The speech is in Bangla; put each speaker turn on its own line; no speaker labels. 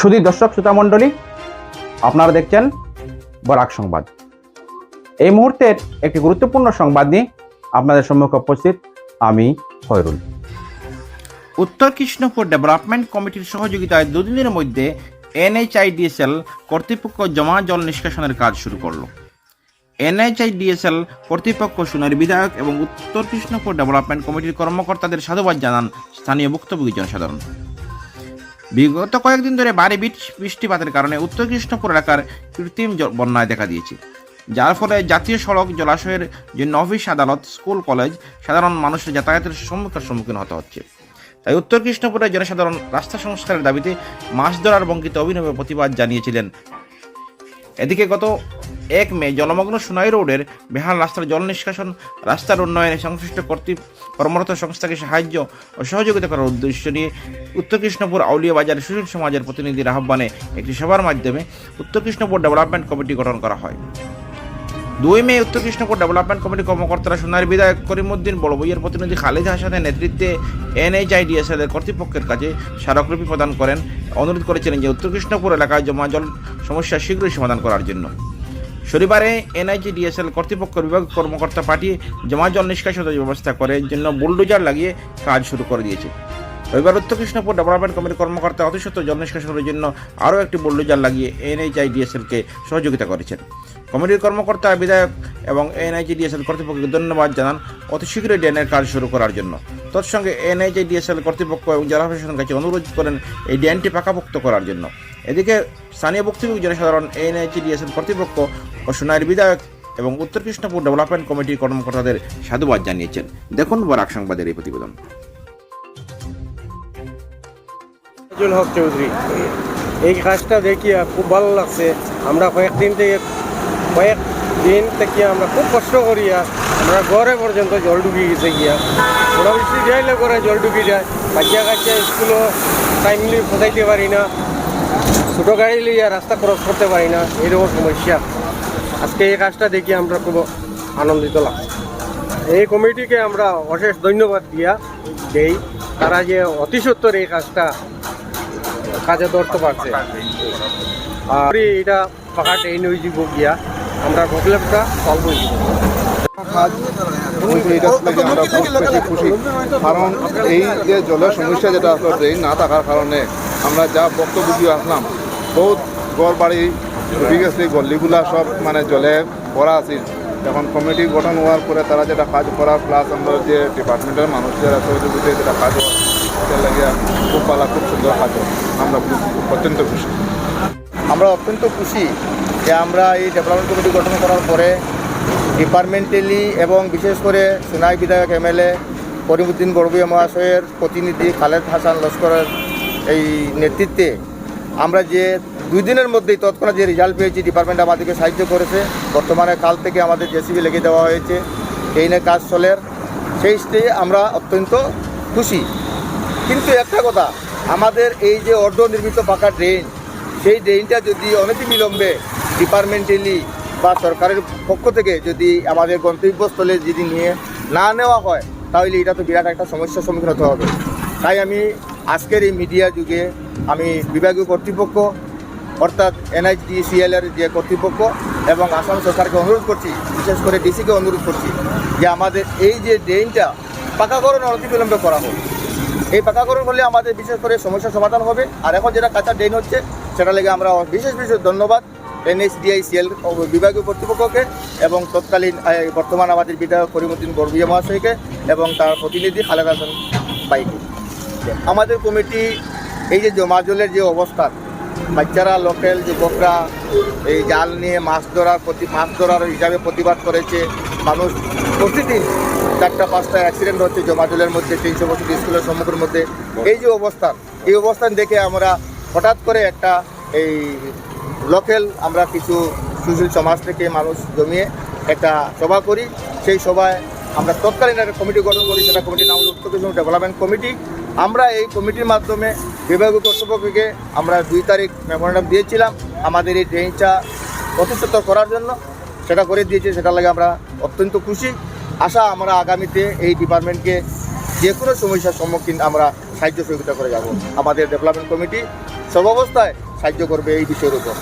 শুধু দর্শক, শ্রোতা মণ্ডলী, আপনারা দেখছেন বরাক সংবাদ। এই মুহূর্তের একটি গুরুত্বপূর্ণ সংবাদ নিয়ে আপনাদের সম্মুখে উপস্থিত আমি খয়রুল। উত্তর কৃষ্ণপুর ডেভেলপমেন্ট কমিটির সহযোগিতায় দুদিনের মধ্যে এনএইচআইডিএসএল কর্তৃপক্ষ জমা জল নিষ্কাশনের কাজ শুরু করল। এনএইচআইডিএসএল কর্তৃপক্ষ সোনার বিধায়ক এবং উত্তর কৃষ্ণপুর ডেভেলপমেন্ট কমিটির কর্মকর্তাদের সাধুবাদ জানান স্থানীয় ভুক্তভোগী জনসাধারণ। বিগত কয়েকদিন ধরে ভারী বৃষ্টি- বৃষ্টিপাতের কারণে উত্তর কৃষ্ণপুর এলাকার কৃত্রিম বন্যায় দেখা দিয়েছে। যার ফলে জাতীয় সড়ক জলাশয়ের জন্য অফিস আদালত, স্কুল, কলেজ, সাধারণ মানুষের যাতায়াতের সম্মুখের সম্মুখীন হতে হচ্ছে। তাই উত্তর কৃষ্ণপুরের জনসাধারণ রাস্তা সংস্কারের দাবিতে মাছ ধরার বঙ্কিত অভিনব প্রতিবাদ জানিয়েছিলেন। এদিকে গত এক মে জলমগ্ন সোনাই রোডের বেহাল রাস্তার জল নিষ্কাশন, রাস্তার উন্নয়নে সংশ্লিষ্ট কর্তৃ কর্মরত সংস্থাকে সাহায্য ও সহযোগিতা করার উদ্দেশ্য নিয়ে উত্তর কৃষ্ণপুর আউলিয়া বাজার সুশীল সমাজের প্রতিনিধির আহ্বানে একটি সভার মাধ্যমে উত্তর কৃষ্ণপুর ডেভেলপমেন্ট কমিটি গঠন করা হয়। দুই মে উত্তর কৃষ্ণপুর ডেভেলপমেন্ট কমিটি কর্মকর্তারা সোনার বিধায়ক করিমুদ্দিন বড়বইয়ের প্রতিনিধি খালিদ হাসানের নেতৃত্বে এনএইচআইডিএসএল এর কর্তৃপক্ষের কাছে স্মারকলিপি প্রদান করেন। অনুরোধ করেছিলেন যে উত্তর কৃষ্ণপুর এলাকায় জমা জল সমস্যা শীঘ্রই সমাধান করার জন্য। শনিবারে এনআইজিডিএসএল কর্তৃপক্ষ, বিভাগ কর্মকর্তা পাঠিয়ে জমা জল নিষ্কাশনের ব্যবস্থা করে জন্য বুলডোজার লাগিয়ে কাজ শুরু করে দিয়েছে। রবিবার উত্তর কৃষ্ণপুর ডেভেলপমেন্ট কমিটির কর্মকর্তা অতিশত জল নিষ্কাশনের জন্য আরও একটি বুলডোজার লাগিয়ে এনএইচআইডিএসএলকে সহযোগিতা করেছেন। কমিটির কর্মকর্তা, বিধায়ক এবং এনআইজিডিএসএল কর্তৃপক্ষকে ধন্যবাদ জানান অতি শীঘ্রই ড্রেনের কাজ শুরু করার জন্য। তৎসঙ্গে এনআইজিডিএসএল কর্তৃপক্ষ এবং জেলা প্রশাসনের কাছে অনুরোধ করেন এই ড্রেনটি পাকাপোক্ত করার জন্য। এদিকে স্থানীয় ভুক্তভোগী জনসাধারণ এনআইজিডিএসএল কর্তৃপক্ষ ও সোনাইয়ের বিধায়ক এবং উত্তর কৃষ্ণপুর ডেভেলপমেন্ট কমিটির কর্মকর্তাদের সাধুবাদ জানিয়েছেন। দেখুন বরাক সংবাদের এই প্রতিবেদন।
হক চৌধুরী, এই কাজটা দেখিয়া খুব ভালো লাগছে। আমরা কয়েকদিন থেকে কয়েক দিন থেকে আমরা খুব কষ্ট করিয়া আমরা ঘরে পর্যন্ত জল ঢুকি গেছে গিয়া। ওরা বৃষ্টি যাইলে করে জল ঢুকি যায়। বাচ্চা কাচ্চা স্কুলও টাইমলি পৌঁছাইতে পারি না। ছোটো গাড়ি লইয়া রাস্তা ক্রস করতে পারি না। এরকম সমস্যা। আজকে এই কাজটা দেখি আমরা খুব আনন্দিত লাগছে। এই কমিটিকে আমরা অশেষ ধন্যবাদ দিয়া দেই, তারা যে অতি সত্তর এই কাজটা কাজে ধরতে পারছে। আর এটা পাকা ট্রেন হয়ে যাব গিয়া আমরা প্রবলেমটা সলভ হয়ে যাব।
খুশি। কারণ এই যে জলের সমস্যা যেটা আসলো না থাকার কারণে আমরা যা বক্তব্য দিয়ে আসলাম, বহুত গড় বাড়ি ডুবি গেছে গল্লিগুলা সব মানে জলে ভরা আছে। এখন কমিটি গঠন হওয়ার পরে তারা যেটা কাজ করা প্লাস আমরা যে ডিপার্টমেন্টের মানুষ যারা সহযোগিতায় যেটা কাজ হয় লাগে খুব ভালো, খুব সুন্দর কাজ আমরা অত্যন্ত খুশি।
আমরা অত্যন্ত খুশি যে আমরা এই ডেভেলপমেন্ট কমিটি গঠন করার পরে ডিপার্টমেন্টালি এবং বিশেষ করে সোনাই বিধায়ক এমএলএ করিমুদ্দিন বড়বুয়া মহাশয়ের প্রতিনিধি খালেদ হাসান লস্করের এই নেতৃত্বে আমরা যে দুই দিনের মধ্যেই তৎক্ষণাৎ যে রেজাল্ট পেয়েছি ডিপার্টমেন্ট আমাদেরকে সাহায্য করেছে। বর্তমানে কাল থেকে আমাদের জেসিবি লেগে দেওয়া হয়েছে। ট্রেনে কাজ চলের সেই স্টেজে আমরা অত্যন্ত খুশি। কিন্তু একটা কথা, আমাদের এই যে অর্ধ নির্মিত পাকা ড্রেন সেই ড্রেনটা যদি অনতিবিলম্বে ডিপার্টমেন্টালি বা সরকারের পক্ষ থেকে যদি আমাদের গন্তব্যস্থলে যদি নিয়ে না নেওয়া হয়, তাহলে এটা তো বিরাট একটা সমস্যার সম্মুখীন হতে হবে। তাই আমি আজকের এই মিডিয়া যুগে আমি বিভাগীয় কর্তৃপক্ষ অর্থাৎ এনআইডিসিএল এর যে কর্তৃপক্ষ এবং আসাম সরকারকে অনুরোধ করছি, বিশেষ করে ডিসিকে অনুরোধ করছি, যে আমাদের এই যে ড্রেনটা পাকাকরণ অনতিবিলম্বে করা হোক। এই পাকাকরণ হলে আমাদের বিশেষ করে সমস্যার সমাধান হবে। আর এখন যেটা কাঁচা ড্রেন হচ্ছে, সেটা লেগে আমরা বিশেষ বিশেষ ধন্যবাদ এনএসডিআইসিএল বিভাগীয় কর্তৃপক্ষকে এবং তৎকালীন বর্তমান আমাদের বিধায়ক করিমুদ্দিন বরবিয়া মহাশয়কে এবং তার প্রতিনিধি খালেদ হাসান বাইকে আমাদের কমিটি, এই যে জমা জলের যে অবস্থান বাচ্চারা, লোকাল যুবকরা এই জাল নিয়ে মাছ ধরার প্রতি মাছ ধরার হিসাবে প্রতিবাদ করেছে। মানুষ প্রতিদিন চারটা, পাঁচটা অ্যাক্সিডেন্ট হচ্ছে জমা জলের মধ্যে, তিনশো বছর স্কুলের সম্মুখের মধ্যে। এই যে অবস্থান এই অবস্থান দেখে আমরা হঠাৎ করে একটা এই লোকাল আমরা কিছু সুশীল সমাজ থেকে মানুষ জমিয়ে একটা সভা করি। সেই সভায় আমরা তৎকালীন একটা কমিটি গঠন করি, সেটা কমিটির নাম উত্তর ডেভেলপমেন্ট কমিটি। আমরা এই কমিটির মাধ্যমে বিভাগীয় কর্তৃপক্ষকে আমরা দুই তারিখ মেমোরেন্ডাম দিয়েছিলাম। আমাদের এই ড্রেনটা প্রতিষ্ঠিত করার জন্য সেটা করে দিয়েছে সেটা লাগে আমরা অত্যন্ত খুশি। আশা আমরা আগামীতে এই ডিপার্টমেন্টকে যে কোনো সমস্যার সম্মুখীন আমরা সাহায্য সহযোগিতা করে যাব। আমাদের ডেভেলপমেন্ট কমিটি সর্বাবস্থায় সাহায্য করবে এই বিষয়ের উপর।